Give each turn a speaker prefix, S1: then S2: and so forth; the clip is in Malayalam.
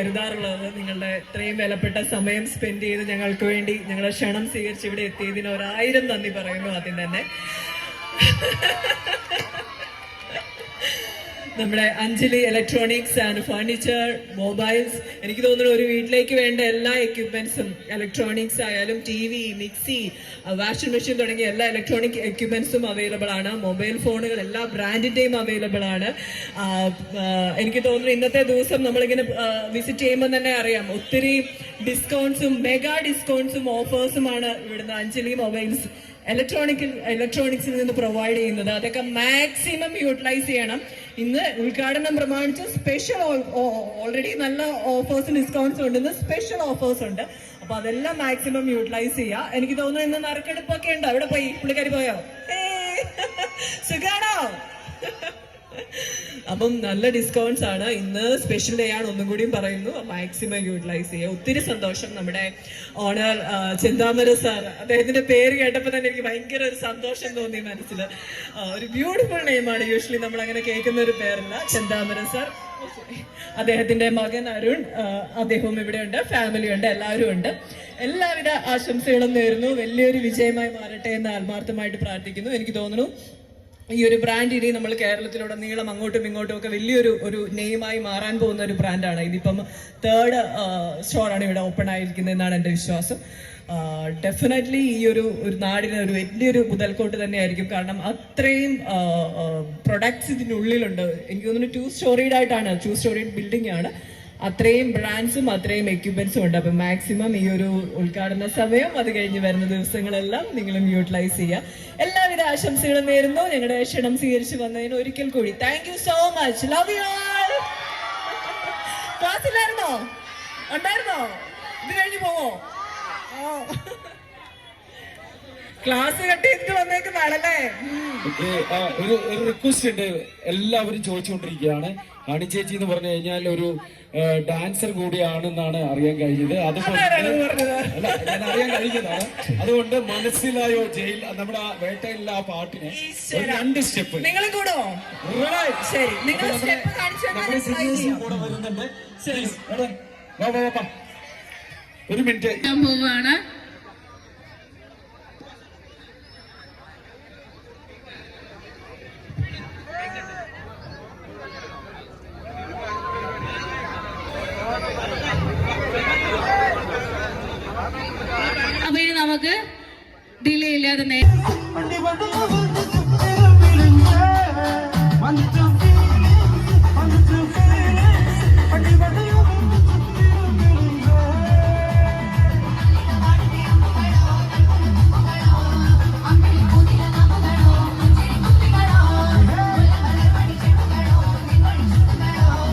S1: കരുതാറുള്ളത് നിങ്ങളുടെ ഇത്രയും വിലപ്പെട്ട സമയം സ്പെൻഡ് ചെയ്ത് ഞങ്ങൾക്ക് വേണ്ടി ഞങ്ങളെ ക്ഷണം സ്വീകരിച്ച് ഇവിടെ എത്തിയതിന് ഒരായിരം നന്ദി പറയുന്നു ആദ്യം തന്നെ. നമ്മുടെ Anjali electronics and furniture mobiles എനിക്ക് തോന്നുന്നു ഒരു വീട്ടിലേക്ക് വേണ്ട എല്ലാ എക്യുപ്മെന്റ്സും ഇലക്ട്രോണിക്സ് ആയാലും T V mixie washing machine തുടങ്ങിയ എല്ലാ ഇലക്ട്രോണിക് എക്യുപ്മെന്റ്സും അവൈലബിൾ ആണ്. മൊബൈൽ ഫോണുകൾ എല്ലാ ബ്രാൻഡിന്റെയും അവൈലബിൾ ആണ്. എനിക്ക് തോന്നുന്നു ഇന്നത്തെ ദിവസം നമ്മളിങ്ങനെ വിസിറ്റ് ചെയ്യുമ്പോൾ തന്നെ അറിയാം. ഒത്തിരി ഡിസ്കൗണ്ട്സും മെഗാ ഡിസ്കൗണ്ട്സും ഓഫേഴ്സുമാണ് ഇവിടുന്ന് അഞ്ജലി മൊബൈൽസ് ഇലക്ട്രോണിക്കൽ ഇലക്ട്രോണിക്സിൽ നിന്ന് പ്രൊവൈഡ് ചെയ്യുന്നത്. അതൊക്കെ മാക്സിമം യൂട്ടിലൈസ് ചെയ്യണം. ഇന്ന് ഉദ്ഘാടനം പ്രമാണിച്ച് സ്പെഷ്യൽ ഓൾറെഡി നല്ല ഓഫേഴ്സ് ഡിസ്കൗണ്ട്സ് ഉണ്ട്. ഇന്ന് സ്പെഷ്യൽ ഓഫേഴ്സ് ഉണ്ട്. അപ്പൊ അതെല്ലാം മാക്സിമം യൂട്ടിലൈസ് ചെയ്യുക എനിക്ക് തോന്നുന്നു ഇന്ന് നറുക്കെടുപ്പൊക്കെ ഉണ്ട്? അവിടെ പോയി. പുള്ളിക്കാരി പോയോ? ഏയ്! അപ്പം നല്ല ഡിസ്കൗണ്ട്സ് ആണ്. ഇന്ന് സ്പെഷ്യൽ ഡേ ആണ് ഒന്നും കൂടിയും പറയുന്നു. മാക്സിമം യൂട്ടിലൈസ് ചെയ്യുക ഒത്തിരി സന്തോഷം നമ്മുടെ ഓണർ ചിന്താമര സാർ അദ്ദേഹത്തിന്റെ പേര് കേട്ടപ്പോൾ തന്നെ എനിക്ക് ഭയങ്കര ഒരു സന്തോഷം തോന്നി മനസ്സിൽ ഒരു ബ്യൂട്ടിഫുൾ നെയിമാണ് യൂഷ്വലി നമ്മൾ അങ്ങനെ കേൾക്കുന്ന ഒരു പേരല്ല. ചിന്താമര സാർ അദ്ദേഹത്തിന്റെ മകൻ അരുൺ അദ്ദേഹവും ഇവിടെ ഉണ്ട്. ഫാമിലി ഉണ്ട്. എല്ലാവരും ഉണ്ട്. എല്ലാവിധ ആശംസകളും നേരുന്നു. വലിയൊരു വിജയമായി മാറട്ടെ എന്ന് ആത്മാർത്ഥമായിട്ട് പ്രാർത്ഥിക്കുന്നു. എനിക്ക് തോന്നുന്നു ഈ ഒരു ബ്രാൻഡ് ഇനി നമ്മൾ കേരളത്തിലുടനീളം അങ്ങോട്ടും ഇങ്ങോട്ടും ഒക്കെ വലിയൊരു ഒരു നെയിമായി മാറാൻ പോകുന്ന ഒരു ബ്രാൻഡാണ് ഇതിപ്പം തേർഡ് സ്റ്റോറാണ് ഇവിടെ ഓപ്പൺ ആയിരിക്കുന്നത് എന്നാണ് എന്റെ വിശ്വാസം. ഡെഫിനറ്റ്ലി ഈ ഒരു ഒരു നാടിന് ഒരു വലിയൊരു മുതൽക്കോട്ട് തന്നെയായിരിക്കും. കാരണം അത്രയും പ്രൊഡക്ട്സ് ഇതിനുള്ളിലുണ്ട്. എനിക്ക് തോന്നുന്നു ടു സ്റ്റോറീഡ് ആയിട്ടാണ് ടു സ്റ്റോറീഡ് ബിൽഡിംഗ് ആണ്. അത്രയും ബ്രാൻഡ്സും അത്രയും എക്യുപ്മെന്റ്സും ഉണ്ട്. അപ്പം മാക്സിമം ഈ ഒരു ഉദ്ഘാടന സമയം അത് കഴിഞ്ഞ് വരുന്ന ദിവസങ്ങളെല്ലാം നിങ്ങളും യൂട്ടിലൈസ് ചെയ്യുക എല്ലാവിധ ആശംസകളും നേരുന്നു. ഞങ്ങളുടെ ക്ഷണം സ്വീകരിച്ച് വന്നതിന് ഒരിക്കൽ കൂടി thank you so much love you all ക്ലാസ്സിലായിരുന്നോ ഉണ്ടായിരുന്നോ? ഇത് കഴിഞ്ഞ് പോവോ? ക്ലാസ്
S2: ഒരു ഒരു റിക്വസ്റ്റ് ഉണ്ട്. എല്ലാവരും ചോദിച്ചുകൊണ്ടിരിക്കുകയാണ്. ഹണി ചേച്ചി എന്ന് പറഞ്ഞു കഴിഞ്ഞാൽ ഒരു ഡാൻസർ കൂടിയാണെന്നാണ് അറിയാൻ കഴിഞ്ഞത്. അതുകൊണ്ട് ഞാൻ അറിയാൻ കഴിഞ്ഞതാണ്. അതുകൊണ്ട് മനസ്സിലായോ ജയിൽ നമ്മുടെ ആ വേട്ടയിലുള്ള ആ പാട്ടിന് ഒരു രണ്ട് സ്റ്റെപ്പ്.
S1: നിങ്ങളും കൂടോ? ശരി. നിങ്ങൾ സ്റ്റെപ്പ് കാണിച്ചു
S2: കൂടെ വരുന്നുണ്ട്. ശരി. എടാ, വാ, വാ, വാ, വാ. ഒരു മിനിറ്റ്.
S3: അപ്പൊ ഇനി നമുക്ക് ഡിലേ ഇല്ലാതെ നേ